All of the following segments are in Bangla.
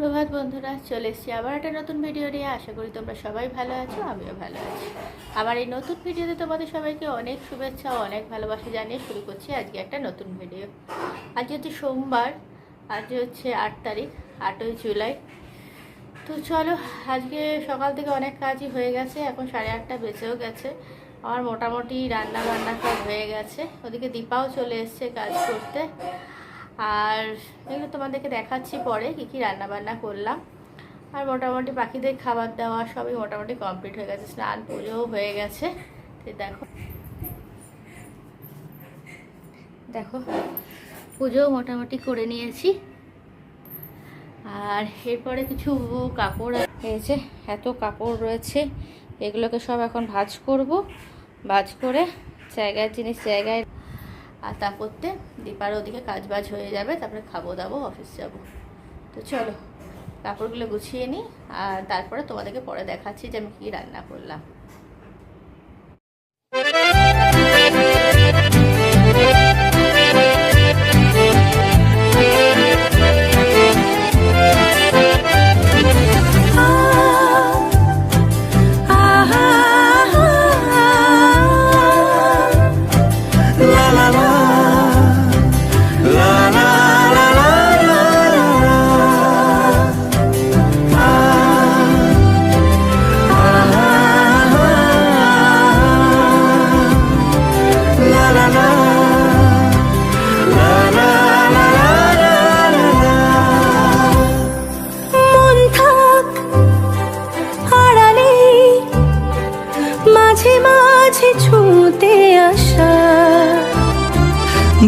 সুপ্রভাত বন্ধুরা, চলে এসেছি আবার একটা নতুন ভিডিও নিয়ে। আশা করি তোমরা সবাই ভালো আছো, আমিও ভালো আছি। আমার এই নতুন ভিডিওতে তোমাদের সবাইকে অনেক শুভেচ্ছা অনেক ভালোবাসা জানিয়ে শুরু করছি আজকে একটা নতুন ভিডিও আজ হচ্ছে সোমবার আজ হচ্ছে আট তারিখ, আটই জুলাই। তো চলো, আজকে সকাল থেকে অনেক কাজই হয়ে গেছে, এখন সাড়ে আটটা বেজেও গেছে। আমার মোটামুটি রান্না বান্না সব হয়ে গেছে। ওদিকে দীপাও চলে এসছে কাজ করতে। আর এগুলো তোমাদেরকে দেখাচ্ছি পরে, কী কী রান্না বান্না করলাম। আর মোটামুটি পাখিদের খাবার দেওয়া সবই মোটামুটি কমপ্লিট হয়ে গেছে, স্নান পুজোও হয়ে গেছে। তো দেখো। দেখো, পুজোও মোটামুটি করে নিয়েছি। আর এরপরে কিছু কাপড় হয়েছে এত কাপড় রয়েছে, এগুলোকে সব এখন ভাজ করব। ভাজ করে জায়গার জিনিস জায়গায় আর তা করতে দীপার ওদিকে কাজ বাজ হয়ে যাবে, তারপরে খাব দাবো অফিস যাব। তো চলো, কাপড়গুলো গুছিয়ে নিই, আর তারপরে তোমাদেরকে পরে দেখাচ্ছি যে আমি কী রান্না করলাম।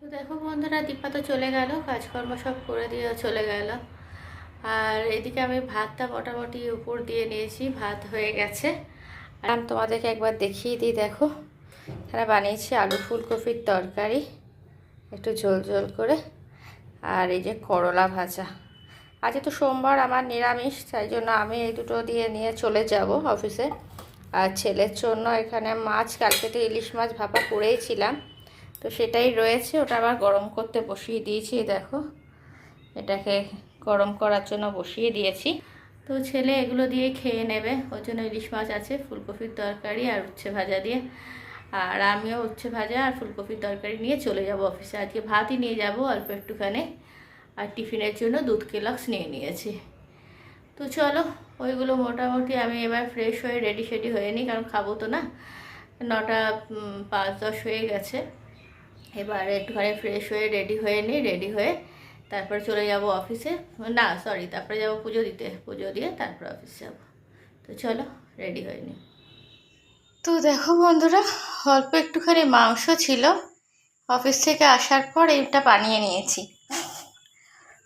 তো দেখো বন্ধুরা, দীপা তো চলে গেল, কাজকর্ম সব করে দিয়ে চলে গেল। আর এদিকে আমি ভাতটা মোটামুটি উপর দিয়ে নিয়েছি, ভাত হয়ে গেছে। আর আমি তোমাদেরকে একবার দেখিয়ে দিই, দেখো। এখানে বানিয়েছি আলু ফুলকপির তরকারি, একটু ঝোল ঝোল করে। আর এই যে করলা ভাজা। আজকে তো সোমবার, আমার নিরামিষ, তাই জন্য আমি এই দুটো দিয়ে নিয়ে চলে যাব অফিসে। আর ছেলের জন্য এখানে মাছ কালকেতে ইলিশ মাছ ভাপা করেইছিলাম। তো সেটাই রয়েছে, ওটা আবার গরম করতে বসিয়ে দিয়েছি দেখো। এটাকে গরম করার জন্য বসিয়ে দিয়েছি। তো ছেলে এগুলো দিয়ে খেয়ে নেবে, ওর জন্য ইলিশ মাছ আছে, ফুলকপির তরকারি আর উচ্ছে ভাজা দিয়ে। আর আমিও উচ্ছে ভাজা আর ফুলকপির তরকারি নিয়ে চলে যাব অফিসে। আজকে ভাতই নিয়ে যাব অল্প একটুখানি। আর টিফিনের জন্য দুধ কেলক্স নিয়ে নিয়েছি। তো চলো, ওইগুলো মোটামুটি আমি এবার ফ্রেশ হয়ে রেডি সেডি হয়ে নিই, কারণ খাব তো না। নটা পাঁচ দশ হয়ে গেছে। এবার একটুখানি ফ্রেশ হয়ে রেডি হয়ে নিই রেডি হয়ে তারপরে চলে যাব অফিসে না সরি তারপরে যাব পুজো দিতে। পুজো দিয়ে তারপর অফিস যাব। তো চলো রেডি হয়ে নিই। তো দেখো বন্ধুরা, অল্প একটুখানি মাংস ছিল। অফিস থেকে আসার পর এইটা বানিয়ে নিয়েছি।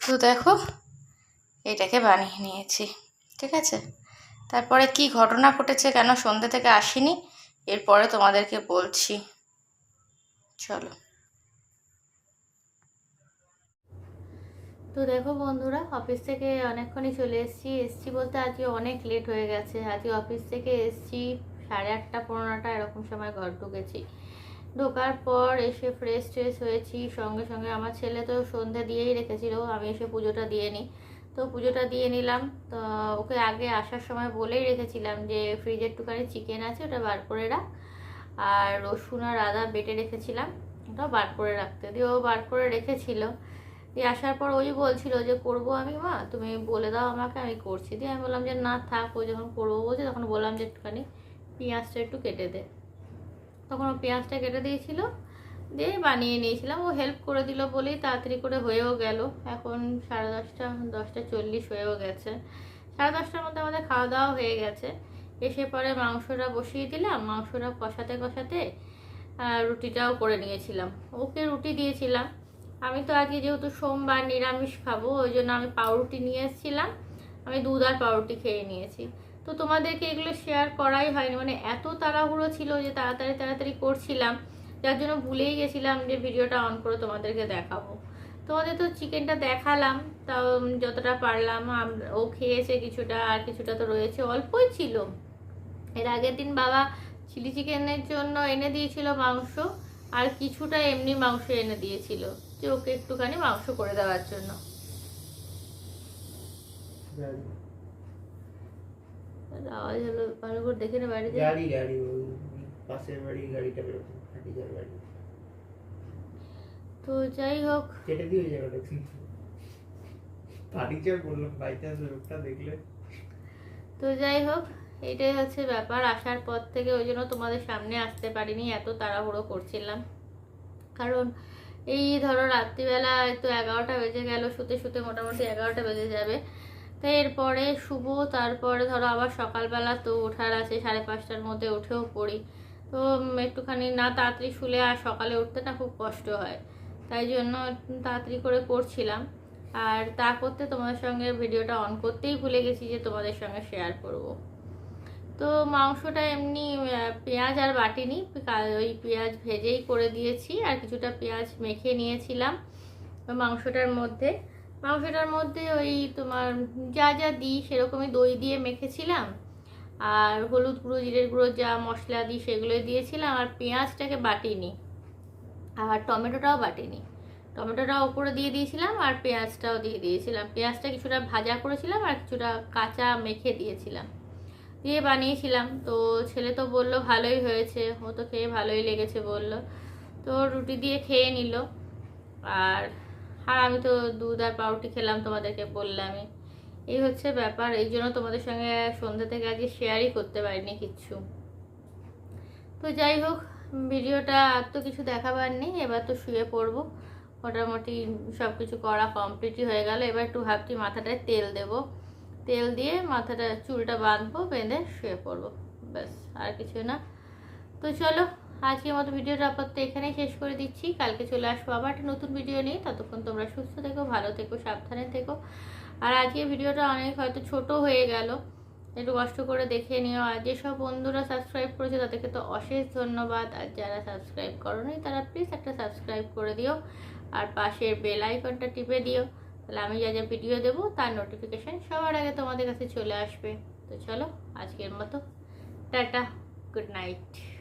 তো দেখো এটাকে বানিয়ে নিয়েছি, ঠিক আছে? তারপরে কি ঘটনা ঘটেছে কেন সন্ধ্যে থেকে আসিনি? এরপরে তোমাদেরকে বলছি। চলো। তো দেখো বন্ধুরা, অফিস থেকে অনেকক্ষণই চলে এসেছি। এসছি বলতে আজকে অনেক লেট হয়ে গেছে। আজকে অফিস থেকে এসছি সাড়ে আটটা, পনেরোটা, এরকম সময় ঘর ঢুকেছি। ঢোকার পর এসে ফ্রেশ ট্রেশ হয়েছি। সঙ্গে সঙ্গে আমার ছেলে তো সন্ধে দিয়েই রেখেছিল, আমি এসে পুজোটা দিয়ে নিই। তো পুজোটা দিয়ে নিলাম। তো ওকে আগে আসার সময় বলেই রেখেছিলাম যে ফ্রিজে একটুখানি চিকেন আছে, ওটা বার করে রাখ। আর রসুন আর আদা বেটে রেখেছিলাম ওটা বার করে রাখতে। দিয়ে ও বার করে রেখেছিল। দিয়ে আসার পর ওই বলছিল যে, করব আমি মা? তুমি বলে দাও আমাকে, আমি করছি। দিয়ে আমি বললাম যে, না থাক, ও যখন করব বলছে, তখন বললাম যে, একটুখানি পেঁয়াজটা একটু কেটে দে। তখন ও পেঁয়াজটা কেটে দিয়েছিল। দিয়ে বানিয়ে নিয়েছিলাম। ও হেল্প করে দিল বলেই তাড়াতাড়ি করে হয়েও গেল। এখন সাড়ে দশটা দশটা চল্লিশ হয়েও গেছে। সাড়ে দশটার মধ্যে আমাদের খাওয়া দাওয়া হয়ে গেছে। এসে পরে মাংসটা বসিয়ে দিলাম। মাংসটা কষাতে কষাতে রুটিটাও করে নিয়েছিলাম। ওকে রুটি দিয়েছিলাম। আমি তো আজকে যেহেতু সোমবার নিরামিষ খাব, ওই জন্য আমি পাউরুটি নিয়ে এসেছিলাম। আমি দুধ আর পাউরুটি খেয়ে নিয়েছি। তো তোমাদেরকে এগুলো শেয়ার করাই হয়নি। মানে এত তাড়াহুড়ো ছিল যে তাড়াতাড়ি তাড়াতাড়ি করছিলাম। যার জন্য ভুলেই গেছিলাম যে ভিডিওটা অন করে তোমাদেরকে দেখাবো। তোমাদের তো চিকেনটা দেখালাম তাও যতটা পারলাম ও খেয়েছে কিছুটা আর কিছুটা তো রয়েছে অল্পই ছিল। এর আগের দিন বাবা চিলি চিকেনের জন্য এনে দিয়েছিল মাংস আর কিছুটা এমনি মাংস এনে দিয়েছিল যে ওকে একটুখানি মাংস করে দেওয়ার জন্য। আওয়াজ হলো ভালো করে দেখে নে বাইরে গাড়ি গাড়ি পাশের বাড়ির গাড়িটা হাটিজার গাড়ি তো যাই হোক। কেটে দিয়ে জায়গাটা কিন্তু। ফার্নিচার বললাম বাই চান্স লোকটা দেখলে। তো যাই হোক এটাই হচ্ছে ব্যাপার। আসার পর থেকে ওই জন্য তোমাদের সামনে আসতে পারিনি এত তাড়াহুড়ো করছিলাম। কারণ এই ধরো রাত্রিবেলা তো এগারোটা বেজে গেল শুতে শুতে মোটামুটি এগারোটা বেজে যাবে। তো এরপরে শুভ তারপরে ধরো আবার সকালবেলা তো ওঠার আছে সাড়ে পাঁচটার মধ্যে উঠেও পড়ি। তো একটুখানি না তাড়াতাড়ি শুলে আর সকালে উঠতে না খুব কষ্ট হয়। তাই জন্য তাড়াতাড়ি করে করছিলাম। আর তা করতে তোমাদের সঙ্গে ভিডিওটা অন করতেই ভুলে গেছি যে তোমাদের সঙ্গে শেয়ার করব। তো মাংসটা এমনি পেঁয়াজ আর বাটিনি ওই পেঁয়াজ ভেজেই করে দিয়েছি আর কিছুটা পেঁয়াজ মেখে নিয়েছিলাম মাংসটার মধ্যে। মাংসটার মধ্যে ওই তোমার যা যা দিই সেরকমই দই দিয়ে মেখেছিলাম। আর হলুদ গুঁড়ো, জিরের গুঁড়ো, যা মশলা দিই সেগুলোই দিয়েছিলাম, আর পেঁয়াজটাকে বাটিনি। আর টমেটোটাও বাটিনি। টমেটোটা ওপরে দিয়ে দিয়েছিলাম, আর পেঁয়াজটাও দিয়ে দিয়েছিলাম। পেঁয়াজটা কিছুটা ভাজা করেছিলাম, আর কিছুটা কাঁচা মেখে দিয়েছিলাম। দিয়ে বানিয়েছিলাম। তো ছেলে তো বলল, ভালোই হয়েছে। ও তো খেয়ে ভালোই লেগেছে বলল। তো রুটি দিয়ে খেয়ে নিল। আর আর আমি তো দুধ আর পাউরুটি খেলাম তোমাদেরকে বললামই এই হচ্ছে ব্যাপার, এই জন্য তোমাদের সঙ্গে সন্ধ্যা থেকে আজকে শেয়ারই করতে পারিনি কিচ্ছু। তো যাই হোক, ভিডিওটা আর তো কিছু দেখাবার নেই, এবার তো শুয়ে পড়ব। মোটামুটি সব কিছু করা কমপ্লিটই হয়ে গেল, এবার একটু ভাবছি মাথাটায় তেল দেব। তেল দিয়ে মাথাটা, চুলটা বাঁধবো, বেঁধে শুয়ে পড়ব, ব্যাস, আর কিছু না। তো চলো, আজকের মতো ভিডিওটা আপাতত এখানেই শেষ করে দিচ্ছি। কালকে চলে আসব আবার নতুন ভিডিও নিয়ে। ততক্ষণ তোমরা সুস্থ থেকো, ভালো থেকো, সাবধানে থেকো। আর আজকে ভিডিওটা অনেক হয়তো ছোট হয়ে গেল। একটু কষ্ট করে দেখে নিও। আর যেসব বন্ধুরা সাবস্ক্রাইব করেছে, তাদেরকে তো অশেষ ধন্যবাদ। আর যারা সাবস্ক্রাইব করোনি, তারা প্লিজ একটা সাবস্ক্রাইব করে দিও। আর পাশের বেল আইকনটা টিপে দিও। তাহলে আমি যা যা ভিডিও দেবো, তার নোটিফিকেশান সবার আগে তোমাদের কাছে চলে আসবে। তো চলো, আজকের মতো। Tata good night